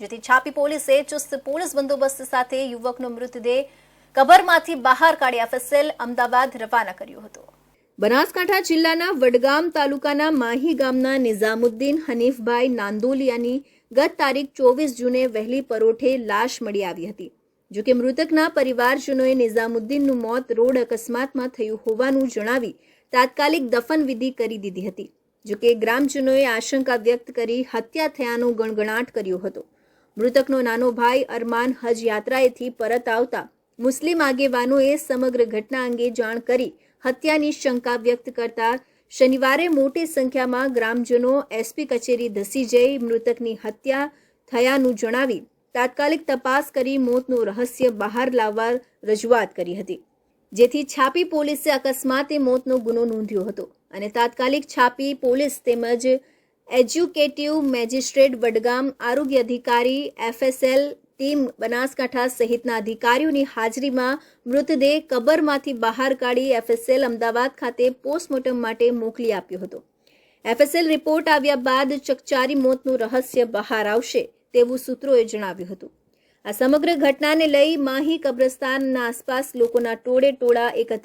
જેથી છાપી પોલીસે ચુસ્ત પોલીસ બંદોબસ્ત સાથે યુવકનો મૃતદેહ કબરમાંથી બહાર કાઢી એફએસએલ અમદાવાદ રવાના કર્યો હતો. બનાસકાંઠા જિલ્લાના વડગામ તાલુકાના માહી ગામના નિઝામુદ્દીન હનીફભાઈ નાંદોલિયાની ગત તારીખ ચોવીસ જૂને વહેલી પરોઠે લાશ મળી આવી હતી. જોકે મૃતકના પરિવારજનોએ નિઝામુદ્દીનનું મોત રોડ અકસ્માતમાં થયું હોવાનું જણાવી તાત્કાલિક દફન વિધિ કરી દીધી હતી. જોકે ગ્રામજનોએ આશંકા વ્યક્ત કરી હત્યા થયાનો ગણગણાટ કર્યો હતો. મૃતકનો નાનો ભાઈ અરમાન હજ યાત્રાએથી પરત આવતા મુસ્લિમ આગેવાનોએ સમગ્ર ઘટના અંગે જાણ કરી હત્યાની શંકા વ્યક્ત કરતા શનિવારે મોટી સંખ્યામાં ગ્રામજનો, એસપી કચેરી ધસી જઈ મૃતકની હત્યા થયાનું જણાવી તાત્કાલિક તપાસ કરી મોતનું રહસ્ય બહાર લાવવા રજૂઆત કરી હતી. જેથી છાપી પોલીસે અકસ્માતે મોતનો ગુનો નોંધ્યો હતો અને તાત્કાલિક છાપી પોલીસ તેમજ એજ્યુકેટિવ મેજિસ્ટ્રેટ વડગામ આરોગ્ય અધિકારી એફએસએલ ટીમ બનાસકાંઠા સહિતના અધિકારીઓની હાજરીમાં મૃતદેહ કબરમાંથી બહાર કાઢી એફએસએલ અમદાવાદ ખાતે પોસ્ટમોર્ટમ માટે મોકલી આપ્યો હતો. એફએસએલ રિપોર્ટ આવ્યા બાદ ચકચારી મોતનું રહસ્ય બહાર આવશે તેવું સૂત્રોએ જણાવ્યું હતું. આ સમગ્ર ઘટનાને લઈ માહી કબ્રસ્તાનના આસપાસ લોકોના ટોળે ટોળા એકત્ર